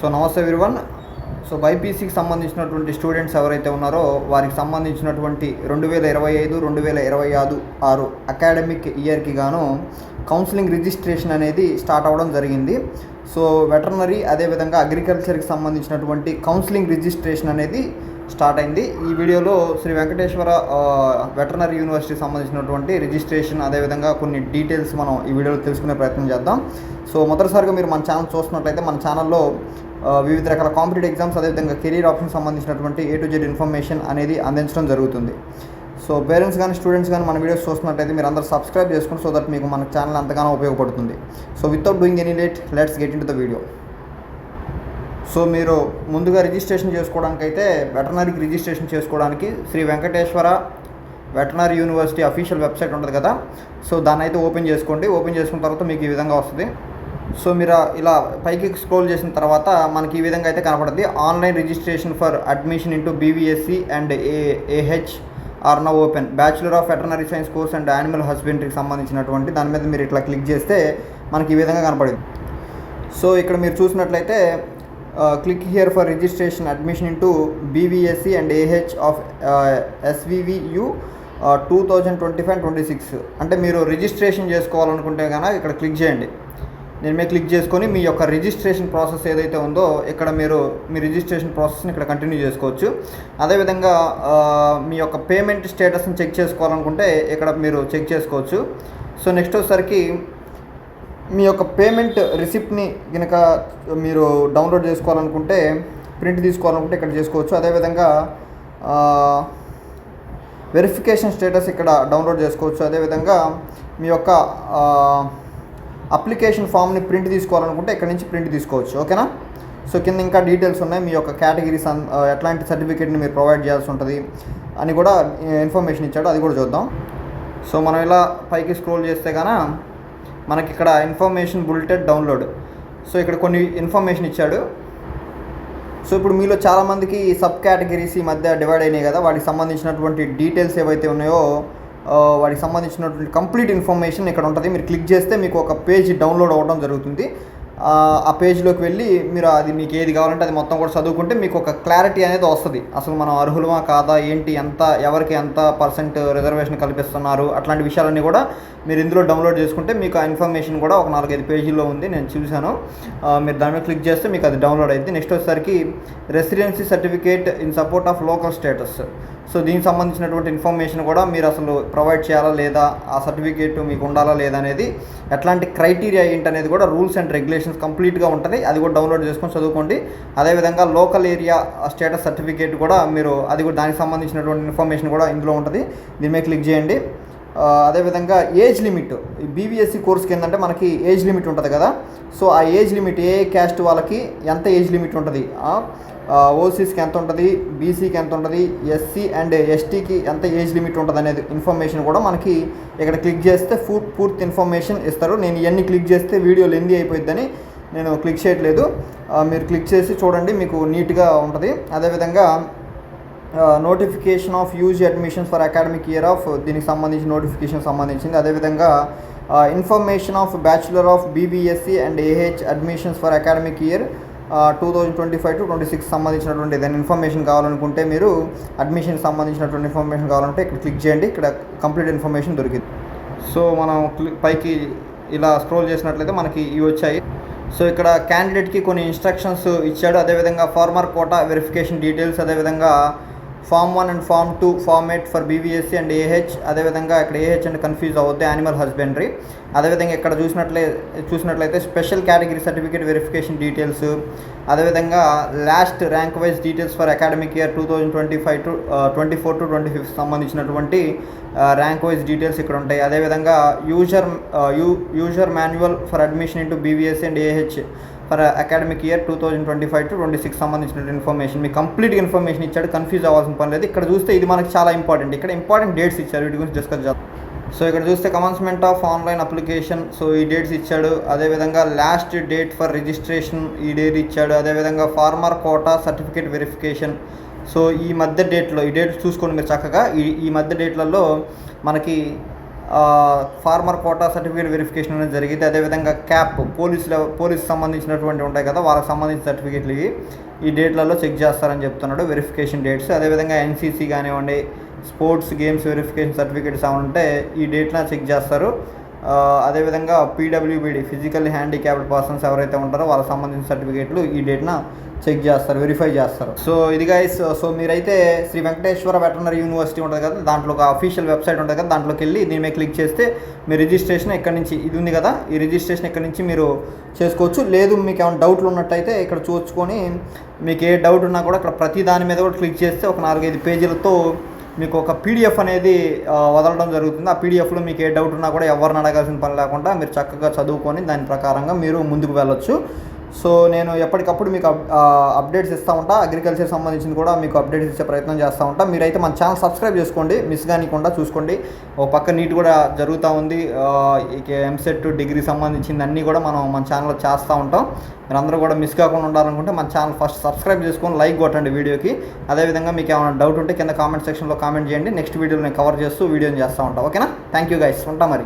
So నమస్తే one so బైపీసీకి సంబంధించినటువంటి students ఎవరైతే ఉన్నారో వారికి సంబంధించినటువంటి రెండు వేల ఇరవై ఐదు రెండు వేల ఇరవై ఆరు ఆరు అకాడమిక్ ఇయర్కి గాను కౌన్సిలింగ్ రిజిస్ట్రేషన్ అనేది స్టార్ట్ అవ్వడం జరిగింది. సో వెటర్నరీ అదేవిధంగా అగ్రికల్చర్కి సంబంధించినటువంటి కౌన్సిలింగ్ రిజిస్ట్రేషన్ అనేది స్టార్ట్ అయింది. ఈ వీడియోలో శ్రీ వెంకటేశ్వర వెటర్నరీ యూనివర్సిటీకి సంబంధించినటువంటి రిజిస్ట్రేషన్ అదేవిధంగా కొన్ని డీటెయిల్స్ మనం ఈ వీడియోలో తెలుసుకునే ప్రయత్నం చేద్దాం. సో మొదటిసారిగా మీరు మన ఛానల్ చూస్తున్నట్లయితే మన ఛానల్లో వివిధ రకాల కాంపిటేటివ్ ఎగ్జామ్స్ అదేవిధంగా కెరీర్ ఆప్షన్ సంబంధించినటువంటి ఏ టు జెడ్ ఇన్ఫర్మేషన్ అనేది అందించడం జరుగుతుంది. సో పేరెంట్స్ కానీ స్టూడెంట్స్ కానీ మన వీడియోస్ చూస్తున్నట్టయితే మీరు అందరూ సబ్స్క్రైబ్ చేసుకోండి సో దట్ మీకు మన ఛానల్ అంతగానో ఉపయోగపడుతుంది. So without doing any late let's get into the video so మీరు ముందుగా రిజిస్ట్రేషన్ చేసుకోవడానికి అయితే వెటర్నరీకి రిజిస్ట్రేషన్ చేసుకోవడానికి Sri Venkateswara veterinary university official website ఉంటుంది కదా? సో దాన్ని అయితే ఓపెన్ చేసుకోండి. ఓపెన్ చేసుకున్న తర్వాత మీకు ఈ విధంగా వస్తుంది. సో మీరు ఇలా పైకి స్క్రోల్ చేసిన తర్వాత మనకి ఈ విధంగా అయితే కనపడుతుంది. Online registration for admission into BVSc and A AH are now open. Bachelor of veterinary science course and animal హస్బెండరీకి సంబంధించినటువంటి దాని మీద మీరు ఇట్లా క్లిక్ చేస్తే మనకి ఈ విధంగా కనపడింది. సో ఇక్కడ మీరు చూసినట్లయితే click here for registration admission into BVSc and AH of SVVU two thousand twenty five twenty six. అంటే మీరు రిజిస్ట్రేషన్ చేసుకోవాలనుకుంటే కనుక ఇక్కడ క్లిక్ చేయండి. నేను మీద క్లిక్ చేసుకొని మీ యొక్క రిజిస్ట్రేషన్ ప్రాసెస్ ఏదైతే ఉందో ఇక్కడ మీరు మీ రిజిస్ట్రేషన్ ప్రాసెస్ని ఇక్కడ కంటిన్యూ చేసుకోవచ్చు. అదేవిధంగా మీ యొక్క పేమెంట్ స్టేటస్ని చెక్ చేసుకోవాలనుకుంటే ఇక్కడ మీరు చెక్ చేసుకోవచ్చు. సో నెక్స్ట్ వచ్చేసరికి మీ యొక్క పేమెంట్ రిసిప్ట్ని కనుక మీరు డౌన్లోడ్ చేసుకోవాలనుకుంటే ప్రింట్ తీసుకోవాలనుకుంటే ఇక్కడ చేసుకోవచ్చు. అదేవిధంగా వెరిఫికేషన్ స్టేటస్ ఇక్కడ డౌన్లోడ్ చేసుకోవచ్చు. అదేవిధంగా మీ యొక్క అప్లికేషన్ ఫామ్ని ప్రింట్ తీసుకోవాలనుకుంటే ఇక్కడ నుంచి ప్రింట్ తీసుకోవచ్చు ఓకేనా? సో కింద ఇంకా డీటెయిల్స్ ఉన్నాయి. మీ యొక్క కేటగిరీస్ ఎట్లాంటి సర్టిఫికేట్ని మీరు ప్రొవైడ్ చేయాల్సి ఉంటుంది అని కూడా ఇన్ఫర్మేషన్ ఇచ్చాడు. అది కూడా చూద్దాం. సో మనం ఇలా పైకి స్క్రోల్ చేస్తే గాన మనకి ఇక్కడ ఇన్ఫర్మేషన్ బుల్లెటెడ్ డౌన్లోడ్. సో ఇక్కడ కొన్ని ఇన్ఫర్మేషన్ ఇచ్చాడు. సో ఇప్పుడు మీలో చాలామందికి సబ్ కేటగిరీస్ ఈ మధ్య డివైడ్ అయినాయి కదా. వాటికి సంబంధించినటువంటి డీటెయిల్స్ ఏవైతే ఉన్నాయో వాటికి సంబంధించినటువంటి కంప్లీట్ ఇన్ఫర్మేషన్ ఇక్కడ ఉంటుంది. మీరు క్లిక్ చేస్తే మీకు ఒక పేజ్ డౌన్లోడ్ అవ్వడం జరుగుతుంది. ఆ, పేజ్లోకి వెళ్ళి మీరు అది మీకు ఏది కావాలంటే అది మొత్తం కూడా చదువుకుంటే మీకు ఒక క్లారిటీ అనేది వస్తుంది. అసలు మనం అర్హులమా కాదా? ఏంటి? ఎంత ఎవరికి ఎంత పర్సెంట్ రిజర్వేషన్ కల్పిస్తున్నారు? అట్లాంటి విషయాలన్నీ కూడా మీరు ఇందులో డౌన్లోడ్ చేసుకుంటే మీకు ఆ ఇన్ఫర్మేషన్ కూడా ఒక నాలుగైదు పేజీల్లో ఉంది. నేను చూశాను. మీరు దాని మీద క్లిక్ చేస్తే మీకు అది డౌన్లోడ్ అయింది నెక్స్ట్ వచ్చేసరికి residency certificate in support of local status so దీనికి సంబంధించినటువంటి ఇన్ఫర్మేషన్ కూడా మీరు అసలు ప్రొవైడ్ చేయాలా లేదా? ఆ సర్టిఫికేట్ మీకు ఉండాలా లేదా అనేది ఎట్లాంటి క్రైటీరియా ఏంటి అనేది కూడా రూల్స్ అండ్ రెగ్యులేషన్ నోటిఫికేషన్స్ కంప్లీట్గా ఉంటుంది. అది కూడా డౌన్లోడ్ చేసుకొని చదువుకోండి. అదేవిధంగా లోకల్ ఏరియా స్టేటస్ సర్టిఫికేట్ కూడా మీరు అది కూడా దానికి సంబంధించినటువంటి ఇన్ఫర్మేషన్ కూడా ఇందులో ఉంటుంది. దీని మీద క్లిక్ చేయండి. అదేవిధంగా ఏజ్ లిమిట్. బీబీఎస్సీ కోర్స్కి ఏంటంటే మనకి ఏజ్ లిమిట్ ఉంటుంది కదా. సో ఆ ఏజ్ లిమిట్ ఏ క్యాస్ట్ వాళ్ళకి ఎంత ఏజ్ లిమిట్ ఉంటుంది? ఓసీస్కి ఎంత ఉంటుంది? బీసీకి ఎంత ఉంటుంది? ఎస్సీ అండ్ ఎస్టీకి ఎంత ఏజ్ లిమిట్ ఉంటుంది అనేది ఇన్ఫర్మేషన్ కూడా మనకి ఇక్కడ క్లిక్ చేస్తే ఫూ పూర్తి ఇన్ఫర్మేషన్ ఇస్తారు. నేను ఇవన్నీ క్లిక్ చేస్తే వీడియో లెంది అయిపోయిద్దని నేను క్లిక్ చేయట్లేదు. మీరు క్లిక్ చేసి చూడండి మీకు నీట్గా ఉంటుంది. అదేవిధంగా notification of use admissions for academic year of దీనికి సంబంధించి నోటిఫికేషన్ సంబంధించింది. అదేవిధంగా information of bachelor of BBSc and AH admissions for academic year two thousand twenty five to twenty six సంబంధించినటువంటి ఏదైనా ఇన్ఫర్మేషన్ కావాలనుకుంటే మీరు అడ్మిషన్ సంబంధించినటువంటి ఇన్ఫర్మేషన్ కావాలంటే ఇక్కడ క్లిక్ చేయండి. ఇక్కడ కంప్లీట్ ఇన్ఫర్మేషన్ దొరికింది. సో మనం పైకి ఇలా స్క్రోల్ చేసినట్లయితే మనకి ఇవి వచ్చాయి. సో ఇక్కడ క్యాండిడేట్కి కొన్ని ఇన్స్ట్రక్షన్స్ ఇచ్చాడు. అదేవిధంగా ఫార్మర్ కోటా వెరిఫికేషన్ డీటెయిల్స్ అదేవిధంగా form one and form two format for BVSc and AH. అదేవిధంగా ఇక్కడ ఏహెచ్ అండ్ కన్ఫ్యూజ్ అవ్వద్దు యానిమల్ హస్బెండరీ అదేవిధంగా ఇక్కడ చూసినట్లే చూసినట్లయితే special category certificate verification details అదేవిధంగా last rank wise details for academic year two thousand twenty five to twenty four to twenty fifth సంబంధించినటువంటి rank wise details ఇక్కడ ఉంటాయి. అదేవిధంగా user you user manual for admission into BVS and AH for academic year two thousand twenty five to twenty six సంబంధించిన information. మీకు complete information ఇచ్చాడు confuse అవ్వాల్సిన పని లేదు. ఇక్కడ చూస్తే ఇది మనకి చాలా ఇంపార్టెంట్ ఇక్కడ ఇంపార్టెంట్ డేట్స్ ఇచ్చారు వీటి గురించి డిస్కస్ చేద్దాం. సో ఇక్కడ చూస్తే commencement of online application so ఈ డేట్స్ ఇచ్చాడు. అదేవిధంగా లాస్ట్ డేట్ ఫర్ రిజిస్ట్రేషన్ ఈ డేట్ ఇచ్చాడు. అదేవిధంగా farmer quota certificate verification so ఈ మధ్య డేట్లో ఈ డేట్ చూసుకోండి మీరు చక్కగా. ఈ ఈ మధ్య డేట్లలో మనకి ఫార్మర్ కోటా సర్టిఫికేట్ వెరిఫికేషన్ అనేది జరిగింది అదేవిధంగా క్యాప్ పోలీసుల పోలీస్ సంబంధించినటువంటి ఉంటాయి కదా వాళ్ళకి సంబంధించిన సర్టిఫికేట్లు ఇవి. ఈ డేట్లలో చెక్ చేస్తారని చెప్తున్నాడు. వెరిఫికేషన్ డేట్స్ అదేవిధంగా ఎన్సీసీ కానివ్వండి స్పోర్ట్స్ గేమ్స్ వెరిఫికేషన్ సర్టిఫికేట్స్ ఏమైనా ఉంటే ఈ డేట్లో చెక్ చేస్తారు. అదేవిధంగా పీడబ్ల్యూబీడి ఫిజికల్ హ్యాండిక్యాప్డ్ పర్సన్స్ ఎవరైతే ఉంటారో వాళ్ళకి సంబంధించిన సర్టిఫికేట్లు ఈ డేట్న చెక్ చేస్తారు వెరిఫై చేస్తారు. సో ఇది గైస్ సో మీరైతే శ్రీ వెంకటేశ్వర వెటర్నరీ యూనివర్సిటీ ఉంటుంది కదా దాంట్లో ఒక అఫీషియల్ వెబ్సైట్ ఉంటుంది కదా దాంట్లోకి వెళ్ళి దీని మీద క్లిక్ చేస్తే మీ రిజిస్ట్రేషన్ ఎక్కడి నుంచి ఇది ఉంది కదా ఈ రిజిస్ట్రేషన్ ఎక్కడి నుంచి మీరు చేసుకోవచ్చు. లేదు మీకు ఏమైనా డౌట్లు ఉన్నట్టయితే ఇక్కడ చూసుకొని మీకు ఏ డౌట్ ఉన్నా కూడా ఇక్కడ ప్రతి దాని మీద కూడా క్లిక్ చేస్తే ఒక నాలుగైదు పేజీలతో మీకు ఒక పీడిఎఫ్ అనేది వదలడం జరుగుతుంది. ఆ పీడిఎఫ్లో మీకు ఏ డౌట్ ఉన్నా కూడా ఎవరిని అడగాల్సిన పని లేకుండా మీరు చక్కగా చదువుకొని దాని ప్రకారంగా మీరు ముందుకు వెళ్ళొచ్చు. సో నేను ఎప్పటికప్పుడు మీకు అప్- అప్డేట్స్ ఇస్తూ ఉంటా. అగ్రికల్చర్ సంబంధించిన కూడా మీకు అప్డేట్స్ ఇచ్చే ప్రయత్నం చేస్తూ ఉంటా. మీరైతే మన ఛానల్ సబ్స్క్రైబ్ చేసుకోండి. మిస్ కానికుండా చూసుకోండి. ఓ పక్క నీట్ కూడా జరుగుతూ ఉంది. ఇక ఎంసెట్ డిగ్రీ సంబంధించింది అన్నీ కూడా మనం మన ఛానల్లో చేస్తూ ఉంటాం. మీరు అందరూ కూడా మిస్ కాకుండా ఉండాలనుకుంటే మన ఛానల్ ఫస్ట్ సబ్స్క్రైబ్ చేసుకొని లైక్ కొట్టండి వీడియోకి. అదేవిధంగా మీకు ఏమైనా డౌట్ ఉంటే కింద కామెంట్ సెక్షన్లో కామెంట్ చేయండి. నెక్స్ట్ వీడియోలో నేను కవర్ చేస్తూ వీడియోని చేస్తూ ఉంటాం. ఓకేనా? థ్యాంక్ యూ గైస్ ఉంటా మరి.